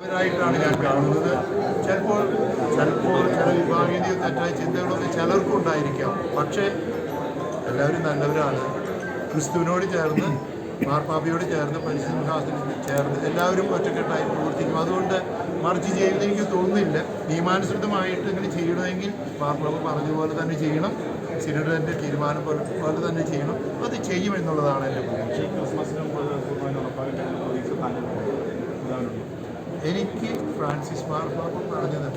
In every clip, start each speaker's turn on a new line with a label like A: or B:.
A: തെറ്റായിട്ടാണ് ഞാൻ കാണുന്നത്. ചിലപ്പോൾ ചിലപ്പോൾ ചില വിഭാഗീയ തെറ്റായ ചിന്തകളൊക്കെ ചിലർക്കും ഉണ്ടായിരിക്കാം. പക്ഷേ എല്ലാവരും നല്ലവരാണ്. ക്രിസ്തുവിനോട് ചേർന്ന് മാർപ്പാപ്പയോട് ചേർന്ന് പരിശുദ്ധാസിന് ചേർന്ന് എല്ലാവരും ഒറ്റക്കെട്ടായി പ്രവർത്തിക്കും. അതുകൊണ്ട് മറിച്ച് ചെയ്യുന്നത് എനിക്ക് തോന്നുന്നില്ല. നിയമാനുസൃതമായിട്ട് ഇങ്ങനെ ചെയ്യണമെങ്കിൽ മാർപ്പാപ്പ പറഞ്ഞതുപോലെ തന്നെ ചെയ്യണം. സിനിഡറിന്റെ തീരുമാനം പോലെ തന്നെ ചെയ്യണം. അത് ചെയ്യുമെന്നുള്ളതാണ് എന്റെ പ്രതീക്ഷ. എനിക്ക് ഫ്രാൻസിസ് മാർപ്പാപ്പ പറഞ്ഞത്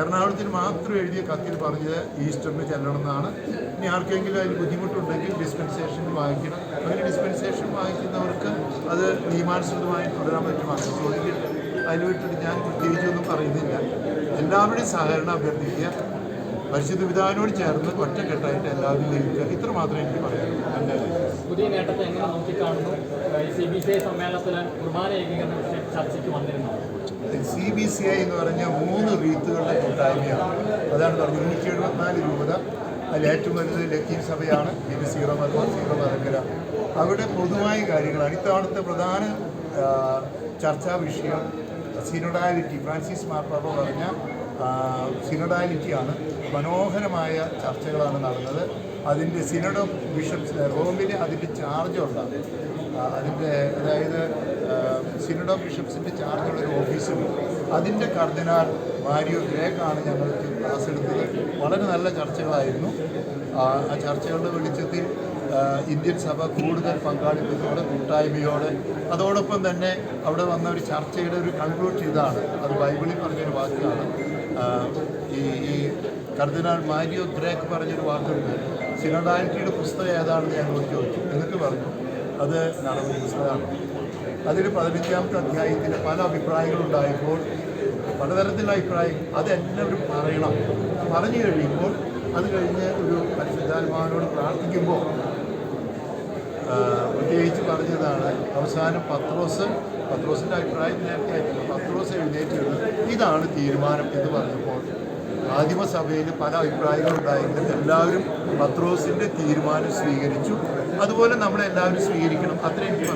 A: എറണാകുളത്തിന് മാത്രം എഴുതിയ കത്തിൽ പറഞ്ഞത് ഈസ്റ്ററിന് ചെല്ലണം എന്നാണ് ഇനി ആർക്കെങ്കിലും അതിൽ ബുദ്ധിമുട്ടുണ്ടെങ്കിൽ ഡിസ്പെൻസേഷൻ വാങ്ങിക്കണം. അങ്ങനെ ഡിസ്പെൻസേഷൻ വാങ്ങിക്കുന്നവർക്ക് അത് നിയമാനുസൃതമായി തുടരാൻ പറ്റുമാണ് ചോദിക്കും. അതിൽ വിട്ടിട്ട് ഞാൻ പ്രത്യേകിച്ചൊന്നും പറയുന്നില്ല. എല്ലാവരുടെയും സഹകരണം അഭ്യർത്ഥിക്കുക. പരിശുദ്ധ പിതാവിനോട് ചേർന്ന് ഒറ്റക്കെട്ടായിട്ട് എല്ലാവരും ലഭിക്കുക ഇത്ര മാത്രമേ എനിക്ക് പറയാനുള്ളൂ.
B: പുതിയ നേട്ടത്തെ എങ്ങനെ നോക്കിക്കാണുന്നു? സി ബി സി ഐ ചർച്ചയ്ക്ക്
A: വന്നിരുന്നത് എന്ന് പറഞ്ഞാൽ മൂന്ന് റീത്തുകളുടെ കൂട്ടായ്മയാണ്. അതാണ് പറഞ്ഞത് നൂറ്റി എഴുപത്തിനാല് രൂപത. അതിൽ ഏറ്റവും വലുത് സഭയാണ് പിന്നെ സീറോ മലബാർ സീറോ മലങ്കര. അവിടെ പൊതുവായ കാര്യങ്ങളാണ്. ഇത്തവണത്തെ പ്രധാന ചർച്ചാ വിഷയം സിനോഡാലിറ്റി. ഫ്രാൻസിസ് മാർപ്പാപ്പ പറഞ്ഞ സിനോഡാലിറ്റിയാണ് മനോഹരമായ ചർച്ചകളാണ് നടന്നത്. അതിന്റെ സിനഡ് ഓഫ് ബിഷപ്സ് റോമിന് അതിന്റെ ചാർജുണ്ട് അതിന്റെ അതായത് സിനഡ് ഓഫ് ബിഷപ്സിന്റെ ചാർജുള്ള ഒരു ഓഫീസുണ്ട് അതിന്റെ കർദിനാൾ മാരിയോ ഗ്രേക്കാണ് ഞങ്ങൾക്ക് ക്ലാസ് എടുത്തത്. വളരെ നല്ല ചർച്ചകളായിരുന്നു. ആ ആ ചർച്ചകളുടെ വെളിച്ചത്തിൽ ഇന്ത്യൻ സഭ കൂടുതൽ പങ്കാളിത്തത്തോടെ കൂട്ടായ്മയോടെ അതോടൊപ്പം തന്നെ അവിടെ വന്ന ഒരു ചർച്ചയുടെ ഒരു കൺക്ലൂഷൻ ഇതാണ്. അത് ബൈബിളിൽ പറഞ്ഞൊരു വാക്കാണ്. ഈ ഈ കർദിനാൾ മാരിയോ ഗ്രേക്ക് പറഞ്ഞൊരു വാക്കുണ്ട്. സിനോഡാലിറ്റിയുടെ പുസ്തകം ഏതാണെന്ന് ഞങ്ങളോട് ചോദിച്ചു. എന്നിട്ട് പറഞ്ഞു അത് നടപടി പുസ്തകമാണ്. അതിൽ പതിനഞ്ചാമത്തെ അധ്യായത്തിൽ പല അഭിപ്രായങ്ങളുണ്ടായപ്പോൾ പലതരത്തിലുള്ള അഭിപ്രായം അതെല്ലാവരും പറയണം. പറഞ്ഞു കഴിയുമ്പോൾ അത് കഴിഞ്ഞ് ഒരു പരിശുദ്ധാത്മാവിനോട് പ്രാർത്ഥിക്കുമ്പോൾ പ്രത്യേകിച്ച് പറഞ്ഞതാണ് അവസാനം പത്രോസ് പത്രോസിന്റെ അഭിപ്രായം നേരത്തെ പത്രോസ് എഴുന്നേറ്റ് ഇതാണ് തീരുമാനം എന്ന് പറഞ്ഞപ്പോൾ ആദിമസഭയിൽ പല അഭിപ്രായങ്ങളുണ്ടായെങ്കിലും എല്ലാവരും പത്രോസിന്റെ തീരുമാനം സ്വീകരിച്ചു. അതുപോലെ നമ്മളെല്ലാവരും സ്വീകരിക്കണം. അത്രയും എനിക്ക്